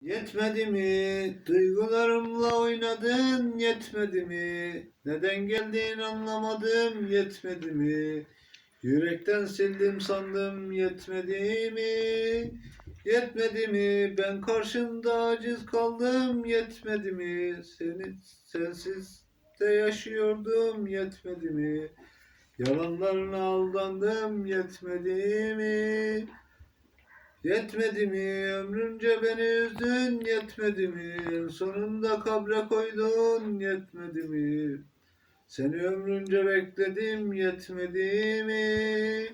Yetmedi mi? Duygularımla oynadın yetmedi mi? Neden geldiğini anlamadım yetmedi mi? Yürekten sildim sandım yetmedi mi? Yetmedi mi? Ben karşında aciz kaldım yetmedi mi? Seni sensiz de yaşıyordum yetmedi mi? Yalanlarına aldandım yetmedi mi? Yetmedi mi ömrünce beni üzdün yetmedi mi? Sonunda kabre koydun yetmedi mi? Seni ömrünce bekledim yetmedi mi?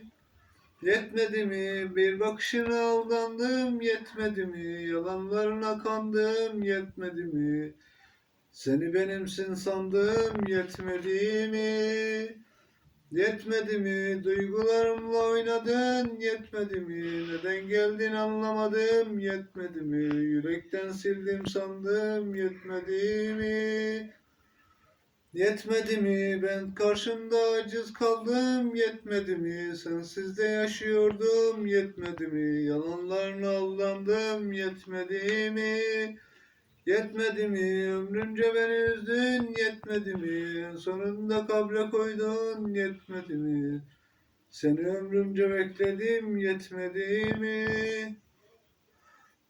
Yetmedi mi? Bir bakışına aldandım yetmedi mi? Yalanlarına kandım yetmedi mi? Seni benimsin sandım yetmedi mi Yetmedi mi? Duygularımla oynadın yetmedi mi? Neden geldin anlamadım yetmedi mi? Yürekten sildim sandım yetmedi mi? Yetmedi mi? Ben karşında aciz kaldım yetmedi mi? Sensiz de yaşıyordum yetmedi mi? Yalanlarına aldandım yetmedi mi? Yetmedi mi? Ömrünce beni üzdün yetmedi mi? Sonunda kabre koydun yetmedi mi? Seni ömrümce bekledim yetmedi mi?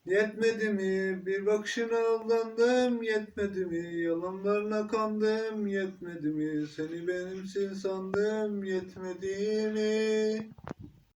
Yetmedi mi? Bir bakışına aldandım yetmedi mi? Yalanlarına kandım yetmedi mi? Seni benimsin sandım yetmedi mi?